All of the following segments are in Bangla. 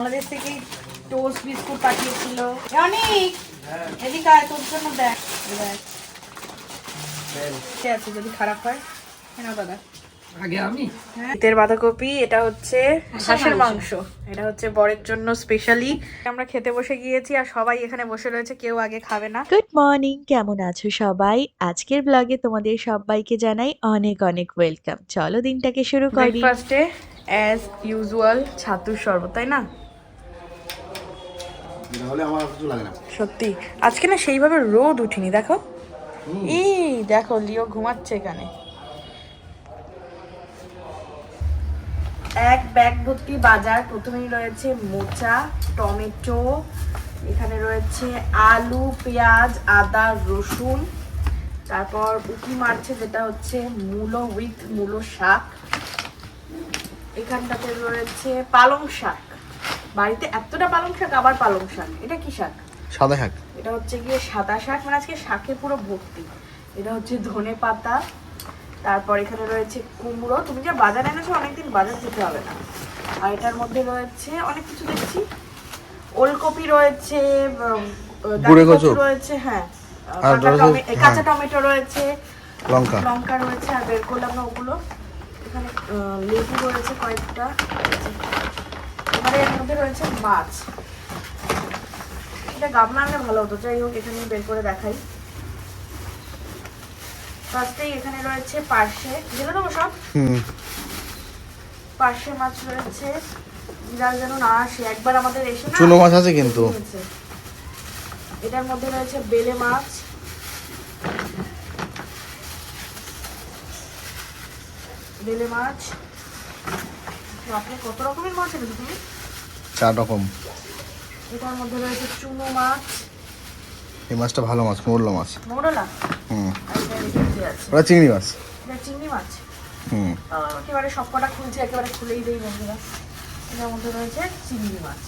বাংলাদেশ থেকে টোস্ট বিস্কুট পাঠিয়েছিল। অনেক এদিকে আয় তোর জন্য দেখ। আছে যদি খারাপ হয়? হ্যাঁ দাদা? আগে আমি? শীতের বাঁধাকপি এটা হচ্ছে হাঁসের মাংস। এটা হচ্ছে বরের জন্য স্পেশালি আমরা খেতে বসে গিয়েছি আর সবাই এখানে বসে রয়েছে কেউ আগে খাবে না। গুড মর্নিং কেমন আছো সবাই? আজকের ব্লগে তোমাদের সবাইকে জানাই অনেক অনেক ওয়েলকাম চলো দিনটাকে শুরু করি। ফার্স্টে অ্যাজ ইউজুয়াল ছাতুর শরবত তাই না? নাহলে আমার কিছু লাগে না। সত্যি। আজকে না সেইভাবে রোদ উঠিনি দেখো। এই দেখো লিও ঘুমাচ্ছে এখানে। এক ব্যাগ ভর্তি বাজার প্রথমেই রয়েছে মোচা টমেটো এখানে রয়েছে আলু পেঁয়াজ আদা রসুন। তারপর উকি মারছে যেটা হচ্ছে মূলো উইথ মূলো শাক। এখানটাতে রয়েছে পালং শাক। বাড়িতে এতটা পালং শাক আবার পালং শাক। এটা কি শাক? সাদা শাক। এটা হচ্ছে গিয়ে সাদা শাক মানে আজকে শাকে পুরো ভর্তি। এটা হচ্ছে ধনে পাতা তারপর এখানে রয়েছে কুমড়ো। তুমি যা বাজার এনেছো অনেকদিন বাজার যেতে হবে না। আর এটার মধ্যে রয়েছে অনেক কিছু দেখছি। ওলকপি রয়েছে। রয়েছে হ্যাঁ। কাঁচা এ, কাঁচা হ্যাঁ। টমেটো রয়েছে। লঙ্কা। লঙ্কা রয়েছে আর বের করলাম ওগুলো। এখানে লেবু রয়েছে কয়েকটা। এর মধ্যে রয়েছে মাছ। এটা গামলা আনলে ভালো হতো যাই হোক এখানে বের করে দেখাই। ফার্স্টেই এখানে রয়েছে পার্শে জেলে দেবো সব? পার্শে মাছ রয়েছে বিড়াল যেন না আসে একবার আমাদের এসে চুনো মাছ আছে কিন্তু। এটার মধ্যে রয়েছে বেলে মাছ। বেলে মাছ। আপনি কত রকমের মাছ এনেছো তুমি? চার রকম। এটার মধ্যে রয়েছে চুনো মাছ। এই মাছটা ভালো মাছ মোরলা মাছ। মোরলা? হুম। আছে ওটা চিংড়ি মাছ। এটা চিংড়ি মাছ? হুম। একেবারে সবকটা খুলছে একেবারে খুলেই দেই বন্ধুরা। এটার মধ্যে রয়েছে চিংড়ি মাছ।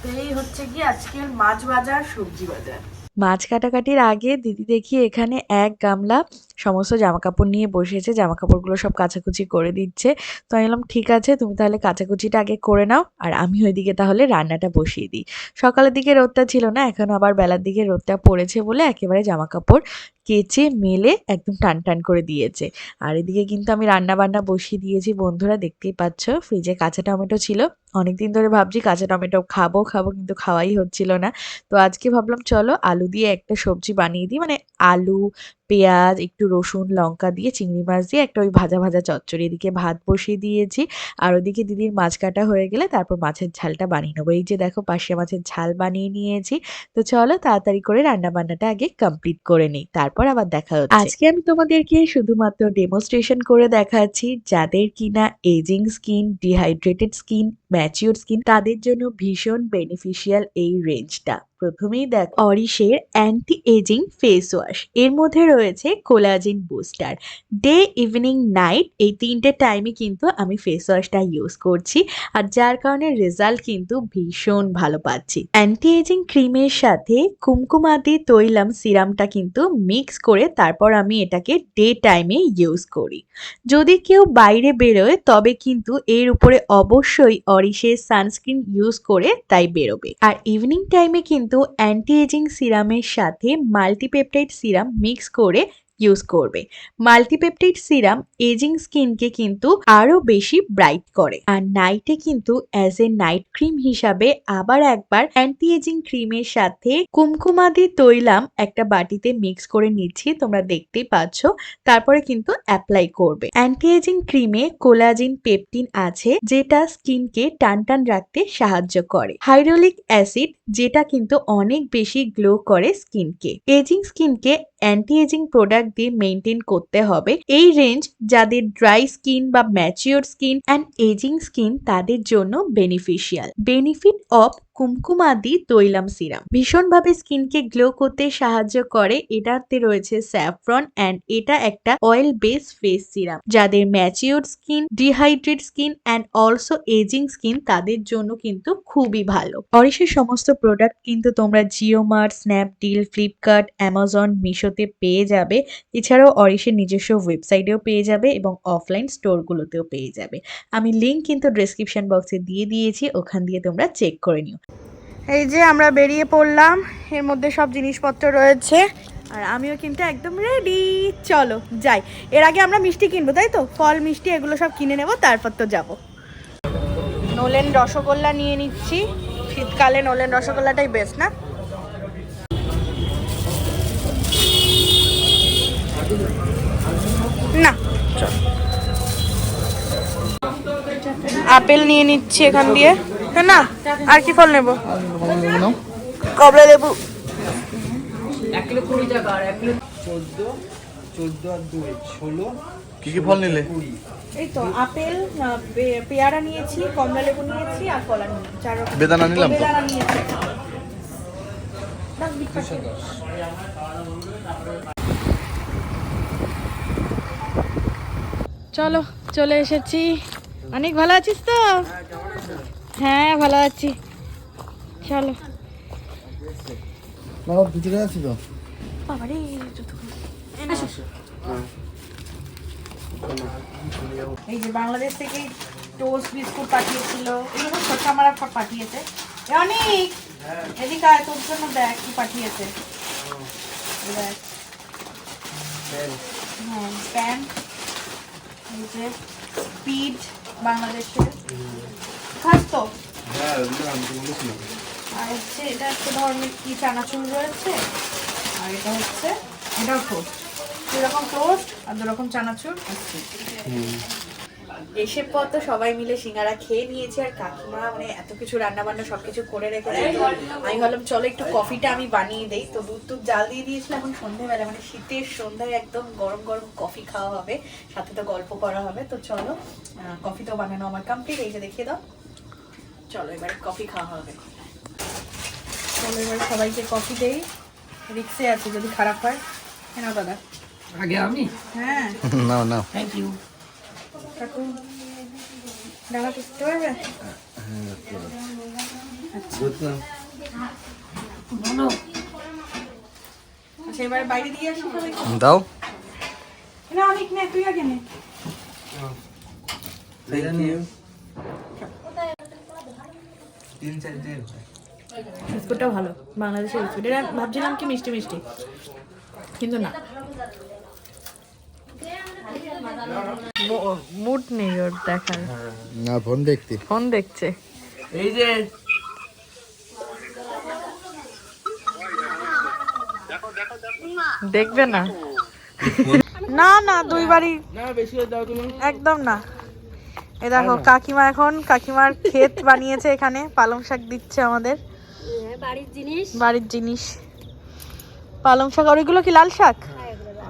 তো এই হচ্ছে কি আজকের মাছ বাজার সবজি বাজার। মাছ কাটাকাটির আগে দিদি দেখি এখানে এক গামলা সমস্ত জামা কাপড় নিয়ে বসেছে জামা কাপড়গুলো সব কাচাকুচি করে দিচ্ছে। তো আমি বললাম, ঠিক আছে, তুমি তাহলে কাচাকুচিটা আগে করে নাও, আর আমি ওইদিকে তাহলে রান্নাটা বসিয়ে দিই। সকালের দিকে রোদটা ছিল না, এখন আবার বেলার দিকে রোদটা পড়েছে বলে একেবারে জামা কাপড় কেচে, মেলে একদম টান টান করে দিয়েছে। আর এদিকে কিন্তু আমি রান্না বান্না বসিয়ে দিয়েছি, বন্ধুরা দেখতেই পাচ্ছ, ফ্রিজে কাঁচা টমেটো ছিল। অনেকদিন ধরে ভাবছি কাঁচা টমেটো খাব খাব, কিন্তু খাওয়াই হচ্ছিল না। তো আজকে ভাবলাম, চলো আলু দিয়ে একটা সবজি বানিয়ে দিই। মানে আলু, পেঁয়াজ, একটু রসুন, লঙ্কা দিয়ে চিংড়ি মাছ দিয়ে একটা ওই ভাজা ভাজা চচ্চড়ি। এদিকে ভাত বসিয়ে দিয়েছি আর ওদিকে দিদির মাছ কাটা হয়ে গেলে তারপর মাছের ঝালটা বানিয়ে নেব। এই যে দেখো পাশে মাছের ঝাল বানিয়ে নিয়েছি। তো চলো তাড়াতাড়ি করে রান্না বান্নাটা আগে কমপ্লিট করে নিই, তারপর আবার দেখা হচ্ছে। আজকে আমি তোমাদেরকে শুধুমাত্র ডেমোস্ট্রেশন করে দেখাচ্ছি যাদের কিনা aging skin dehydrated skin mature skin তাদের জন্য ভীষণ বেনিফিশিয়াল এই রেঞ্জটা প্রথমেই দেখ। অরিশের অ্যান্টি এজিং ফেস ওয়াশ এর মধ্যে রয়েছে collagen booster day evening night এই তিনটে টাইমে কিন্তু আমি ফেস ওয়াশটা ইউজ করছি আর যার কারণে রেজাল্ট কিন্তু ভীষণ ভালো পাচ্ছি। অ্যান্টি এজিং ক্রিমের সাথে কুমকুমাদি তৈলাম সিরামটা কিন্তু মিক্স করে তারপর আমি এটাকে ডে টাইমে ইউজ করি। যদি কেউ বাইরে বেরোয়, তবে কিন্তু এর উপরে অবশ্যই অরিশের সানস্ক্রিন ইউজ করে তাই বেরোবে। আর ইভিনিং টাইমে কিন্তু অ্যান্টি এজিং সিরামের সাথে মাল্টিপেপটাইড সিরাম মিক্স করে ইউজ করবে। মাল্টিপেপটাইড সিরাম এজিং স্কিনকে কিন্তু আরও বেশি ব্রাইট করে। আর নাইটে কিন্তু অ্যাজ এ নাইট ক্রিম হিসাবে আবার একবার অ্যান্টি এজিং ক্রিমের সাথে কুমকুমাদি তৈলাম একটা বাটিতে মিক্স করে নিচ্ছি, তোমরা দেখতেই পাচ্ছ। তারপরে কিন্তু অ্যাপ্লাই করবে। অ্যান্টি এজিং ক্রিমে কোলাজিন পেপটিন আছে, যেটা স্কিনকে টান টান রাখতে সাহায্য করে। হাইড্রোলিক অ্যাসিড যেটা কিন্তু অনেক বেশি গ্লো করে স্কিনকে এজিং স্কিনকে অ্যান্টি এজিং প্রোডাক্ট দিয়ে মেনটেন করতে হবে। এই রেঞ্জ যাদের ড্রাই স্কিন বা mature skin and aging skin তাদের জন্য beneficial benefit of kumkumadi tailam serum. ভীষণভাবে স্কিনকে গ্লো করতে সাহায্য করে। এটাতে রয়েছে স্যাফরন অ্যান্ড এটা একটা অয়েল বেস ফেস সিরাম। যাদের mature skin, dehydrate skin and also aging skin তাদের জন্য কিন্তু খুবই ভালো। অরিশের সমস্ত প্রোডাক্ট কিন্তু তোমরা Jio mart, Snapdeal, Flipkart, Amazon, মিশোতে পেয়ে যাবে। এছাড়াও অরিশের নিজস্ব ওয়েবসাইটেও পেয়ে যাবে এবং অফলাইন স্টোরগুলোতেও পেয়ে যাবে। আমি লিঙ্ক কিন্তু ডেসক্রিপশন বক্সে দিয়ে দিয়েছি, ওখান দিয়ে তোমরা চেক করে নিও। এই যে আমরা বেরিয়ে পড়লাম এর মধ্যে সব জিনিসপত্র রয়েছে। আর আমিও কিন্তু একদম রেডি চলো যাই। এর আগে আমরা মিষ্টি কিনবো তাই তো? ফল মিষ্টি এগুলো সব কিনে নেব তারপর তো যাব। নোলেন রসগোল্লা নিয়ে নিচ্ছি। শীতকালে নোলেন রসগোল্লাটাই বেস্ট না? না। আপেল নিয়ে নিচ্ছি এখান দিয়ে। না আর কি ফল নেব? কমলা লেবু। চোদ্দ চোদ্দ আর দুই ষোলো। কি কি ফল নিলে? এই তো আপেল পে- পেয়ারা নিয়েছি কমলা লেবু নিয়েছি আর কলা নিয়েছি চার রকম। বেদানা নিলাম তো? বেদানা নিয়েছি। চলো চলে এসেছি। অনেক ভালো আছিস তো? হ্যাঁ ভালো আছি। চলো। বাবা ভিতরে আছি তো জুতো খুলে। আসো। এই যে বাংলাদেশ থেকে টোস্ট বিস্কুট পাঠিয়েছিল। এগুলো ছোট আমার পাঠিয়েছে। অনেক এদিকে আয় তোর জন্য দেখ কি পাঠিয়েছে। দেখ। হ্যাঁ প্যান এই যে স্পিড বাংলাদেশের। খাস তো? হ্যাঁ আমি তো বলেছিলাম। আর হচ্ছে এটা একটা ধরনের কি চানাচুর রয়েছে? আর এটা হচ্ছে এটাও টোস্ট দুই রকম টোস্ট আর দু রকম চানাচুর। এসে পর তো সবাই মিলে সিঙ্গারা খেয়ে নিয়েছে আর কাকিমা মানে এত কিছু রান্না বান্না সবকিছু করে রেখেছে। আমি ভাবলাম চলো একটু কফিটা আমি বানিয়ে দেই। তো দুধ টুধ জাল দিয়ে দিয়েছিলাম এখন সন্ধ্যেবেলা মানে শীতের সন্ধ্যায় একদম গরম গরম কফি খাওয়া হবে। সাথে তো গল্প করা হবে। তো চলো কফি তো বানানো আমার কমপ্লিট এই যে দেখিয়ে দাও। চলো এবারে কফি খাওয়া হবে। চলো এবার সবাইকে কফি দেই। রিক্সে আছে যদি খারাপ হয়। কেন দাদা? আগে আমি? হ্যাঁ। না না থ্যাংক ইউ কাকু করতে পারবে? আচ্ছা। এবার বাইরে দিয়ে আসি দাও। না অনেক নে তুই আগে নে। থ্যাংক ইউ তিন চার দিন। বিস্কুটটা ভালো বাংলাদেশের বিস্কুট। এটা ভাবছিলাম কি মিষ্টি মিষ্টি। কিন্তু না। মুড নেই ওর দেখার। না ফোন দেখতে ফোন দেখছে। এই যে দেখবে না? না না দুইবারই। না বেশি দাও তুমি একদম না। এ দেখো কাকিমা এখন কাকিমার ক্ষেত বানিয়েছে এখানে পালং শাক দিচ্ছে আমাদের। বাড়ির জিনিস। বাড়ির জিনিস। পালং শাক আর ওইগুলো কি লাল শাক?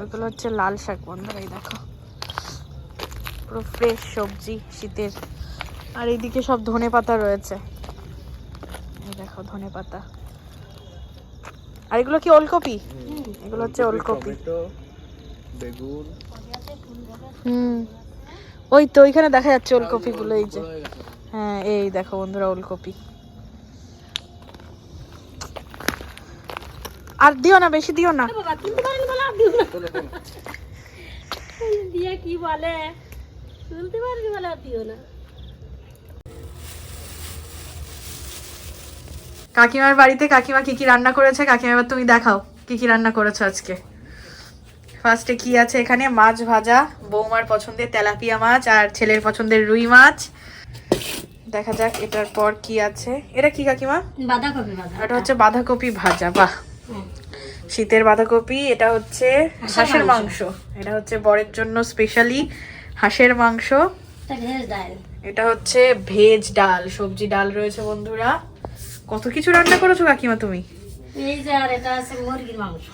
ওইগুলো হচ্ছে লাল শাক বন্ধুরা এই দেখো। পুরো ফ্রেশ সবজি শীতের। আর এইদিকে সব ধনে পাতা রয়েছে। এই দেখো ধনে পাতা। আর এগুলো কি ওলকপি? এগুলো হচ্ছে ওলকপি বেগুন। হুম। ওই তো ওইখানে দেখা যাচ্ছে ওলকপি গুলো এই যে। হ্যাঁ এই দেখো বন্ধুরা ওলকপি। আর দিও না বেশি দিও না। বাবা কিনতে পারেন বলে আর দিও না। দিয়ে কি বলে? তুলতে পারবি বলে দিও না। কাকিমার বাড়িতে কাকিমা কি কি রান্না করেছে? কাকিমা এবার তুমি দেখাও কি কি রান্না করেছ আজকে? ফার্স্টে কি আছে এখানে? মাছ ভাজা বৌমার পছন্দের তেলাপিয়া মাছ আর ছেলের পছন্দের রুই মাছ। দেখা যাক এটার পর কি আছে। এটা কি কাকিমা? বাঁধাকপি বাঁধা এটা হচ্ছে বাঁধাকপি ভাজা বাহ। শীতের বাঁধাকপি এটা হচ্ছে হাঁসের মাংস। এটা হচ্ছে বরের জন্য স্পেশালি হাঁসের মাংস। এটা এটা হচ্ছে ভেজ ডাল সবজি ডাল রয়েছে বন্ধুরা। কত কিছু রান্না করেছ কাকিমা তুমি? এই যে আর এটা আছে মুরগির মাংস।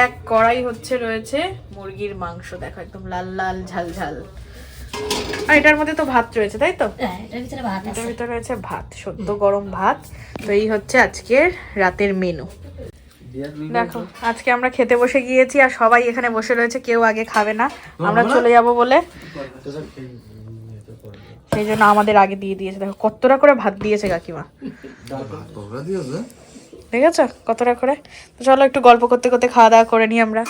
এক কড়াই হচ্ছে রয়েছে মুরগির মাংস। দেখো একদম লাল লাল ঝাল ঝাল। আর এটার মধ্যে তো ভাত রয়েছে তাই তো? হ্যাঁ এটার ভিতরে ভাত ভিতরে রয়েছে ভাত সদ্য গরম ভাত। তো এই হচ্ছে আজকের রাতের মেনু দেখো আজকে আমরা খেতে বসে গিয়েছি আর সবাই এখানে বসে রয়েছে কেউ আগে খাবে না। আমরা চলে যাব বলে। সেই জন্য আমাদের আগে দিয়ে দিয়েছে। দেখো কতটা করে ভাত দিয়েছে কাকিমা। দিয়েছে? দেখেছ? কতটা করে? তো চলো একটু গল্প করতে করতে খাওয়া দাওয়া করে নিই আমরা।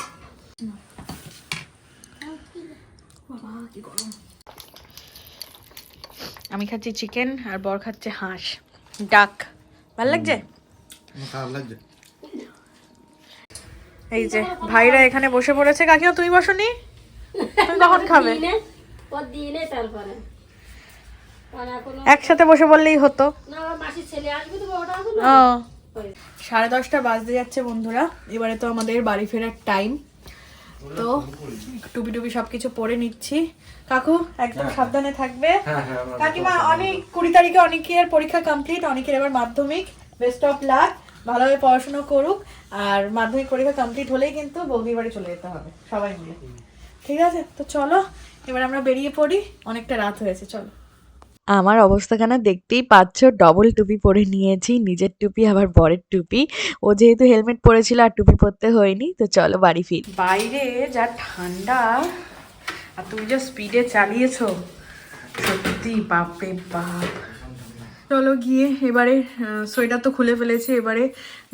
আমি খাচ্ছি চিকেন আর বর খাচ্ছে হাঁস। ডাক। ভালো লাগছে? এই যে ভাইরা এখানে বসে পড়েছে। কাকিমা তুমি বসনি? তুমি কখন খাবে? একসাথে বসে বললেই হতো। ও। সাড়ে দশটা বাজতে যাচ্ছে বন্ধুরা। এবারে তো আমাদের বাড়ি ফেরার টাইম তো টুপি টুপি সবকিছু পরে নিচ্ছি। কাকু একদম সাবধানে থাকবে। কাকিমা অনেক কুড়ি তারিখে অনেকের পরীক্ষা কমপ্লিট অনেকের এবার মাধ্যমিক। বেস্ট অফ লাক ভালোভাবে পড়াশোনা করুক। আর মাধ্যমিক পরীক্ষা কমপ্লিট হলেই কিন্তু বৌদির বাড়ি চলে যেতে হবে সবাই মিলে। ঠিক আছে? তো চলো এবার আমরা বেরিয়ে পড়ি। অনেকটা রাত হয়েছে চলো। আমার অবস্থাখানা দেখতেই পাচ্ছ ডবল টুপি পরে নিয়েছি, নিজের টুপি, আবার বরের টুপি। ও যেহেতু হেলমেট পরেছিল আর টুপি পরতে হয়নি, তো চলো বাড়ি ফিরি। বাইরে যা ঠান্ডা, আর তুমি যা স্পিডে চালিয়েছো, সত্যি বাপরে বাপ। চলো গিয়ে এবারে সোয়েটার তো খুলে ফেলেছি, এবারে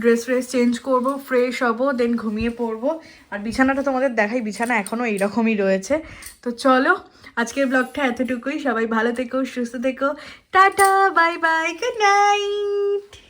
ড্রেস ফ্রেস চেঞ্জ করব ফ্রেশ হব দেন ঘুমিয়ে পড়ব। আর বিছানাটা তোমাদের দেখাই, বিছানা এখনও এইরকমই রয়েছে। তো চলো আজকের ব্লগটা এতটুকুই। সবাই ভালো থেকো সুস্থ থেকো। Tata bye bye good night